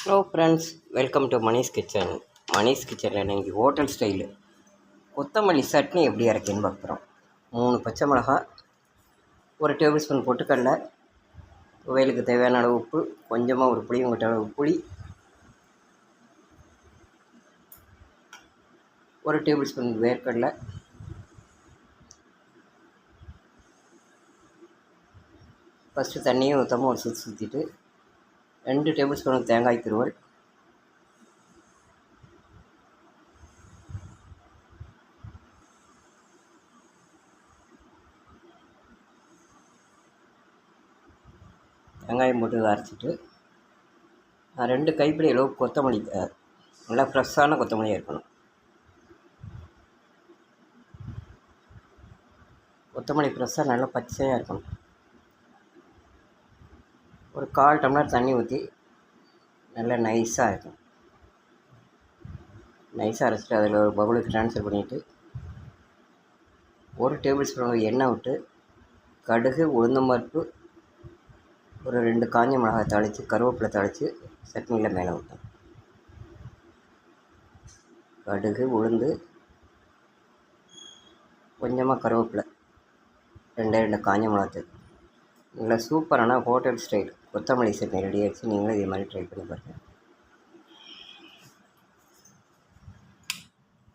Hello friends welcome to Manish kitchen Manish கிச்சனில் இன்றைக்கி hotel style கொத்தமல்லி சட்னி எப்படி இறக்கின்னு பார்க்குறோம். மூணு பச்சை மிளகாய் ஒரு டேபிள் ஸ்பூன் பொட்டுக்கடலை துவையலுக்கு தேவையான அளவு உப்பு கொஞ்சமாக ஒரு புளி உங்கள்கிட்ட அளவு புளி ஒரு டேபிள் ஸ்பூன் வேர்க்கடலை ஃபஸ்ட்டு தண்ணியும் ஊற்றாமல் ஒரு சுற்றி சுற்றிட்டு ரெண்டு டேபிள் ஸ்பூன் தேங்காய் துருவல். வெங்காயம் போட்டு அரைச்சிட்டு நான் ரெண்டு கைப்பிடி அளவு கொத்தமல்லி நல்லா ஃப்ரெஷ்ஷான கொத்தமல்லியாக இருக்கணும். கொத்தமல்லி ஃப்ரெஷ்ஷாக நல்லா பச்சையாக இருக்கணும். ஒரு கால் டம்ளர் தண்ணி ஊற்றி நல்லா நைஸாக இருக்கும். நைஸாக அரைச்சிட்டு அதில் ஒரு பவுலுக்கு ட்ரான்ஸ்ஃபர் பண்ணிவிட்டு ஒரு டேபிள் ஸ்பூன் எண்ணெய் விட்டு கடுகு உளுந்தம்பருப்பு ஒரு ரெண்டு காஞ்ச மிளகாய் தாளித்து கருவேப்பிலை தாளித்து சட்னியில் மேலே ஊற்றணும் கடுகு உளுந்து கொஞ்சமாக கருவேப்பிலை ரெண்டே ரெண்டு காஞ்ச மிளகாத்தூள். நல்லா சூப்பரான ஹோட்டல் ஸ்டைல் கொத்தமல்லி சேர்த்து ரெடி ஆகிடுச்சு நீங்களும் இதே மாதிரி ட்ரை பண்ணி பாருங்கள்